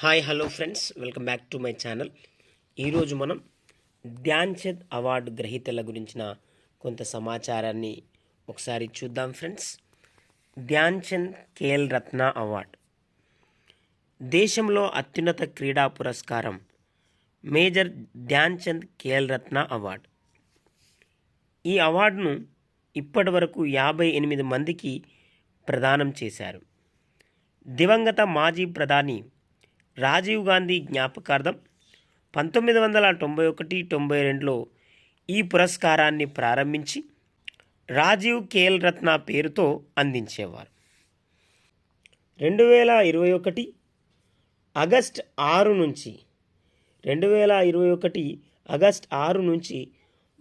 Hi hello friends. Welcome back to my channel. ఈరోజు మనం Dhyan Chand award గ్రహీతల గురించిన కొంత సమాచారాన్ని ఒకసారి చూద్దాం ఫ్రెండ్స్. ధ్యాన్ చంద్ కేఎల్ రత్న అవార్డు. దేశంలో అత్యున్నత క్రీడా పురస్కారం మేజర్ ధ్యాన్ చంద్ కేఎల్ రత్న అవార్డు. ఈ అవార్డును ఇప్పటి వరకు యాభై ఎనిమిది మందికి ప్రదానం చేశారు. దివంగత మాజీ ప్రధాని రాజీవ్ గాంధీ జ్ఞాపకార్థం పంతొమ్మిది వందల తొంభై ఒకటి తొంభై రెండులో ఈ పురస్కారాన్ని ప్రారంభించి రాజీవ్ కేఎల్ రత్న పేరుతో అందించేవారు. రెండు వేల ఇరవై ఒకటి ఆగస్ట్ ఆరు నుంచి రెండు వేల ఇరవై ఒకటి ఆగస్ట్ ఆరు నుంచి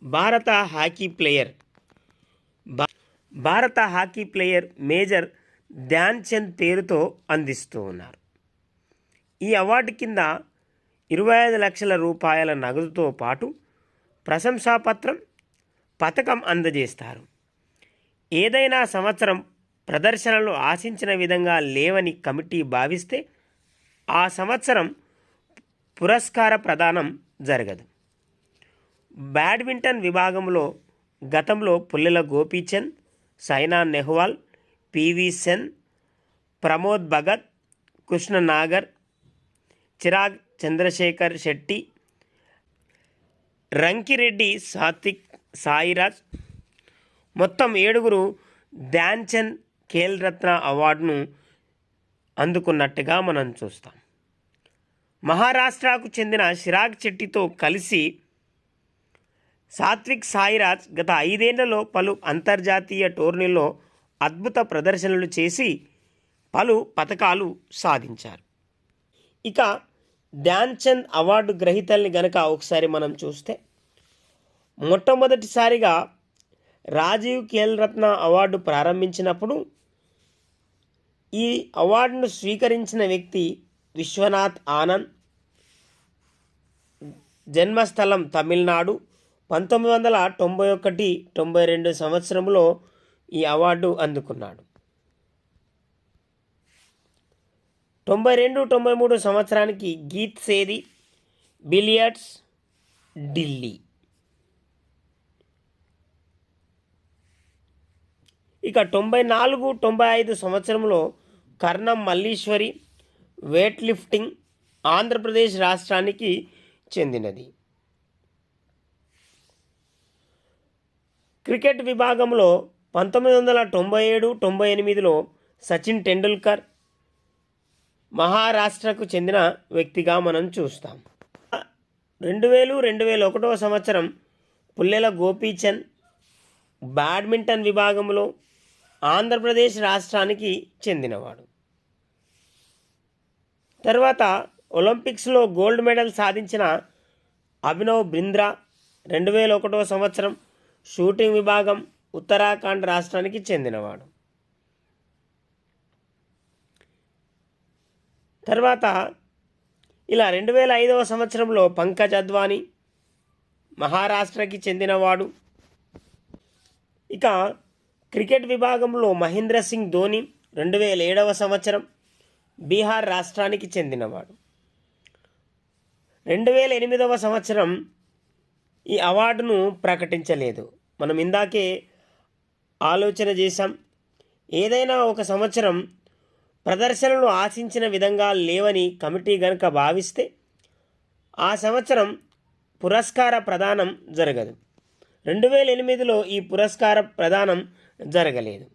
భారత హాకీ ప్లేయర్ భారత hockey player major Dhyan Chand పేరుతో అందిస్తూ ఉన్నారు. ఈ అవార్డు కింద ఇరవై ఐదు లక్షల రూపాయల నగదుతో పాటు ప్రశంసాపత్రం పథకం అందజేస్తారు. ఏదైనా సంవత్సరం ప్రదర్శనలు ఆశించిన విధంగా లేవని కమిటీ భావిస్తే ఆ సంవత్సరం పురస్కార ప్రదానం జరగదు. బ్యాడ్మింటన్ విభాగంలో గతంలో పుల్లెల గోపీచంద్ సైనా నెహ్వాల్ పివి సెన్ ప్రమోద్ భగత్ కృష్ణ నాగర్ చిరాగ్ చంద్రశేఖర్ శెట్టి రంకిరెడ్డి సాత్విక్ సాయిరాజ్. మొత్తం ఏడుగురు ధ్యాన్చంద్ ఖేల్ రత్న అవార్డును అందుకున్నట్టుగా మనం చూస్తాం. మహారాష్ట్రకు చెందిన చిరాగ్ చెట్టితో కలిసి సాత్విక్ సాయిరాజ్ గత ఐదేళ్ళలో పలు అంతర్జాతీయ టోర్నీల్లో అద్భుత ప్రదర్శనలు చేసి పలు పథకాలు సాధించారు. ఇక ధ్యాన్ చంద్ అవార్డు గ్రహీతల్ని గనక ఒకసారి మనం చూస్తే మొట్టమొదటిసారిగా రాజీవ్ ఖేల్ రత్న అవార్డు ప్రారంభించినప్పుడు ఈ అవార్డును స్వీకరించిన వ్యక్తి విశ్వనాథ్ ఆనంద్. జన్మస్థలం తమిళనాడు. పంతొమ్మిది వందల తొంభై ఒకటి తొంభై రెండు సంవత్సరంలో ఈ అవార్డు అందుకున్నాడు. తొంభై రెండు తొంభై మూడు సంవత్సరానికి గీత్ సేది బిలియర్డ్స్ ఢిల్లీ. ఇక తొంభై నాలుగు తొంభై ఐదు సంవత్సరంలో కర్ణం మల్లీశ్వరి వెయిట్ లిఫ్టింగ్ ఆంధ్రప్రదేశ్ రాష్ట్రానికి చెందినది. క్రికెట్ విభాగంలో పంతొమ్మిది వందల తొంభై ఏడు తొంభై ఎనిమిదిలో సచిన్ టెండూల్కర్ మహారాష్ట్రకు చెందిన వ్యక్తిగా మనం చూస్తాం. రెండు వేలు రెండు వేల ఒకటవ సంవత్సరం పుల్లెల గోపీచంద్ బ్యాడ్మింటన్ విభాగంలో ఆంధ్రప్రదేశ్ రాష్ట్రానికి చెందినవాడు. తర్వాత ఒలింపిక్స్లో గోల్డ్ మెడల్ సాధించిన అభినవ్ బింద్రా రెండు వేల ఒకటో సంవత్సరం షూటింగ్ విభాగం ఉత్తరాఖండ్ రాష్ట్రానికి చెందినవాడు. తర్వాత ఇలా రెండు వేల ఐదవ సంవత్సరంలో పంకజ్ అద్వానీ మహారాష్ట్రకి చెందినవాడు. ఇక క్రికెట్ విభాగంలో మహేంద్ర సింగ్ ధోని రెండు వేల ఏడవ సంవత్సరం బీహార్ రాష్ట్రానికి చెందినవాడు. రెండు వేల ఎనిమిదవ సంవత్సరం ఈ అవార్డును ప్రకటించలేదు. మనం ఇందాకే ఆలోచన చేశాం. ఏదైనా ఒక సంవత్సరం ప్రదర్శనలు ఆశించిన విధంగా లేవని కమిటీ గనుక భావిస్తే ఆ సంవత్సరం పురస్కార ప్రదానం జరగదు. రెండు వేల ఎనిమిదిలో ఈ పురస్కార ప్రదానం జరగలేదు.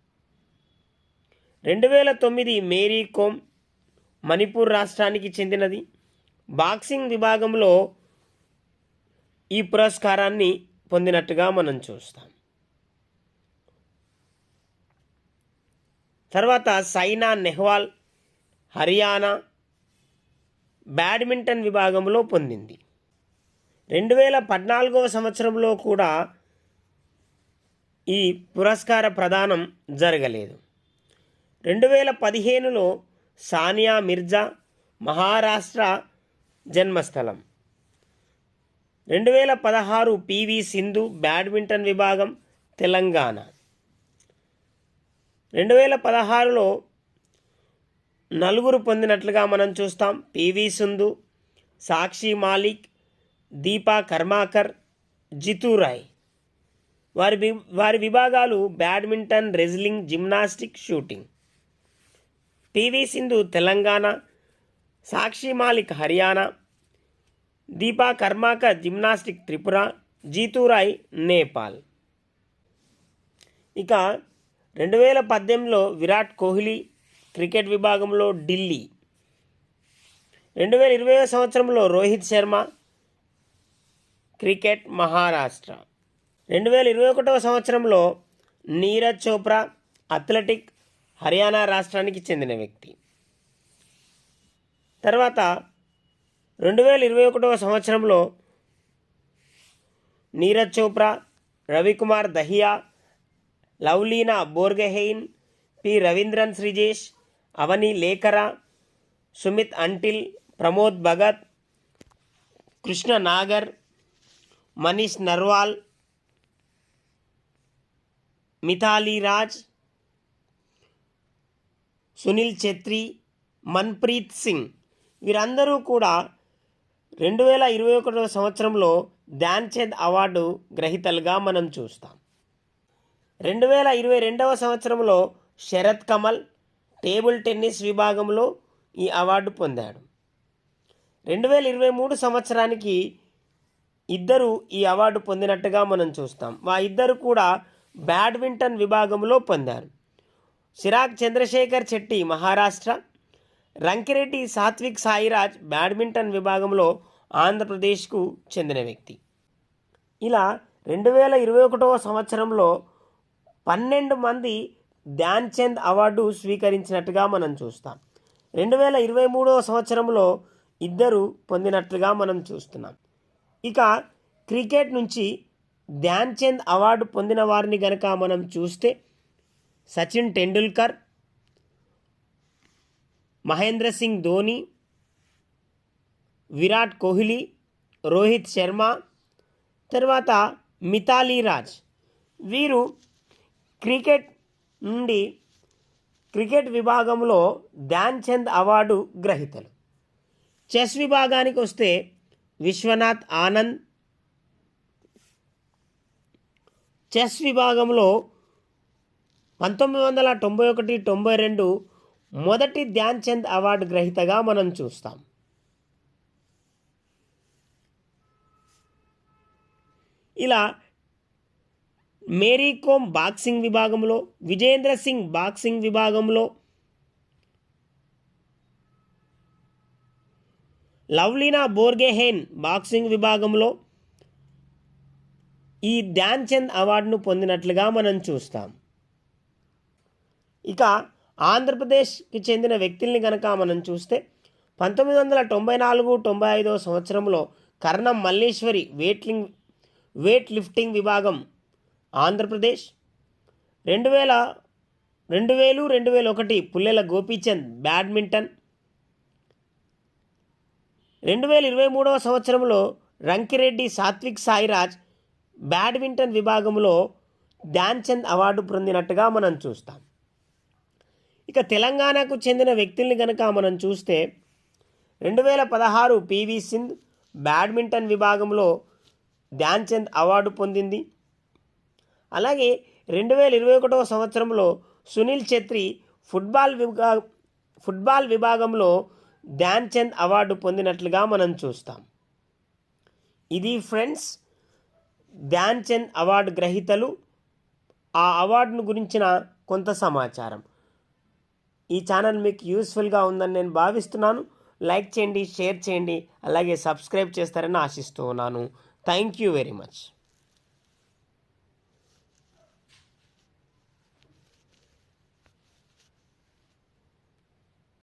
రెండు వేల తొమ్మిది మేరీ కోమ్ మణిపూర్ రాష్ట్రానికి చెందినది. బాక్సింగ్ విభాగంలో ఈ పురస్కారాన్ని పొందినట్టుగా మనం చూస్తాం. తర్వాత సైనా నెహ్వాల్ హర్యానా బ్యాడ్మింటన్ విభాగంలో పొందింది. రెండు వేల పద్నాలుగవ సంవత్సరంలో కూడా ఈ పురస్కార ప్రదానం జరగలేదు. రెండు వేల పదిహేనులో సానియా మిర్జా మహారాష్ట్ర జన్మస్థలం. రెండు వేల పదహారు పివి సింధు బ్యాడ్మింటన్ విభాగం తెలంగాణ. రెండు వేల పదహారులో నలుగురు పొందినట్లుగా మనం చూస్తాం. పివి సింధు సాక్షి మాలిక్ దీపా కర్మాకర్ జితూరాయ్ వారి వారి విభాగాలు badminton wrestling gymnastic shooting. PV Sindhu Telangana Sakshi Malik Haryana Deepa Karmakar gymnastic Tripura Jitu Rai Nepal. ఇక రెండు వేల పద్దెనిమిదిలో విరాట్ కోహ్లీ క్రికెట్ విభాగంలో ఢిల్లీ. రెండు వేల ఇరవై సంవత్సరంలో రోహిత్ శర్మ క్రికెట్ మహారాష్ట్ర. రెండు వేల ఇరవై ఒకటవ సంవత్సరంలో నీరజ్ చోప్రా అథ్లెటిక్ హర్యానా రాష్ట్రానికి చెందిన వ్యక్తి. తర్వాత రెండు వేల ఇరవై ఒకటవ సంవత్సరంలో నీరజ్ చోప్రా రవికుమార్ దహియా లవ్లీనా బోర్గెహెయిన్ పి. రవీంద్రన్ శ్రీజేష్ అవని లేఖరా సుమిత్ అంటిల్ ప్రమోద్ భగత్ కృష్ణ నాగర్ మనీష్ నర్వాల్ మిథాలీ రాజ్ సునీల్ ఛెత్రి మన్ప్రీత్ సింగ్. వీరందరూ కూడా రెండు వేల ఇరవై ఒకటవ సంవత్సరంలో ధ్యాన్చంద్ అవార్డు గ్రహీతలుగా మనం చూస్తాం. రెండు వేల ఇరవై రెండవ సంవత్సరంలో శరత్ కమల్ టేబుల్ టెన్నిస్ విభాగంలో ఈ అవార్డు పొందాడు. రెండు వేల ఇరవై మూడు సంవత్సరానికి ఇద్దరు ఈ అవార్డు పొందినట్టుగా మనం చూస్తాం. వా ఇద్దరు కూడా బ్యాడ్మింటన్ విభాగంలో పొందారు. సిరాగ్ చంద్రశేఖర్ చెట్టి మహారాష్ట్ర రంకిరెడ్డి సాత్విక్ సాయిరాజ్ బ్యాడ్మింటన్ విభాగంలో ఆంధ్రప్రదేశ్కు చెందిన వ్యక్తి. ఇలా రెండు వేల ఇరవై ఒకటవ సంవత్సరంలో పన్నెండు మంది ధ్యాన్ చంద్ అవార్డు స్వీకరించినట్టుగా మనం చూస్తాం. రెండు వేల ఇరవై మూడవ సంవత్సరంలో ఇద్దరు పొందినట్లుగా మనం చూస్తున్నాం. ఇక క్రికెట్ నుంచి ధ్యాన్ చంద్ అవార్డు పొందిన వారిని గనక మనం చూస్తే సచిన్ టెండూల్కర్ మహేంద్ర సింగ్ ధోని విరాట్ కోహ్లీ రోహిత్ శర్మ తర్వాత మితాలీ రాజ్. వీరు క్రికెట్ నుండి క్రికెట్ విభాగంలో ధ్యాన్ చంద్ అవార్డు గ్రహీతలు. చెస్ విభాగానికి వస్తే విశ్వనాథ్ ఆనంద్. చెస్ విభాగంలో పంతొమ్మిది వందల తొంభై ఒకటి తొంభై రెండు మొదటి ధ్యాన్ చంద్ అవార్డు గ్రహీతగా మనం చూస్తాం. ఇలా మేరీ కోమ్ బాక్సింగ్ విభాగంలో విజేంద్ర సింగ్ బాక్సింగ్ విభాగంలో లవ్లీనా బోర్గెహెన్ బాక్సింగ్ విభాగంలో ఈ ధ్యాన్ చంద్ అవార్డును పొందినట్లుగా మనం చూస్తాం. ఇక ఆంధ్రప్రదేశ్కి చెందిన వ్యక్తుల్ని కనుక మనం చూస్తే పంతొమ్మిది వందల తొంభై నాలుగు తొంభై ఐదవ సంవత్సరంలో కర్ణం మల్లేశ్వరి వెయిట్లింగ్ వెయిట్ లిఫ్టింగ్ విభాగం ఆంధ్రప్రదేశ్ రెండు వేల రెండు వేలు రెండు వేల ఒకటి పుల్లెల గోపీచంద్ బ్యాడ్మింటన్. రెండు వేల ఇరవై మూడవ సంవత్సరంలో రంకిరెడ్డి సాత్విక్ సాయిరాజ్ బ్యాడ్మింటన్ విభాగంలో ధ్యాన్చంద్ అవార్డు పొందినట్టుగా మనం చూస్తాం. ఇక తెలంగాణకు చెందిన వ్యక్తుల్ని కనుక మనం చూస్తే రెండు వేల పదహారు పివి సింధ్ బ్యాడ్మింటన్ విభాగంలో ధ్యాన్చంద్ అవార్డు పొందింది. అలాగే రెండు వేల ఇరవై ఒకటవ సంవత్సరంలో సునీల్ ఛెత్రి ఫుట్బాల్ విభా ఫుట్బాల్ విభాగంలో ధ్యాన్ చంద్ అవార్డు పొందినట్లుగా మనం చూస్తాం. ఇది ఫ్రెండ్స్ ధ్యాన్ చంద్ అవార్డు గ్రహీతలు ఆ అవార్డును గురించిన కొంత సమాచారం. ఈ ఛానల్ మీకు యూస్ఫుల్గా ఉందని నేను భావిస్తున్నాను. లైక్ చేయండి షేర్ చేయండి అలాగే సబ్స్క్రైబ్ చేస్తారని ఆశిస్తూ ఉన్నాను. Thank you very much.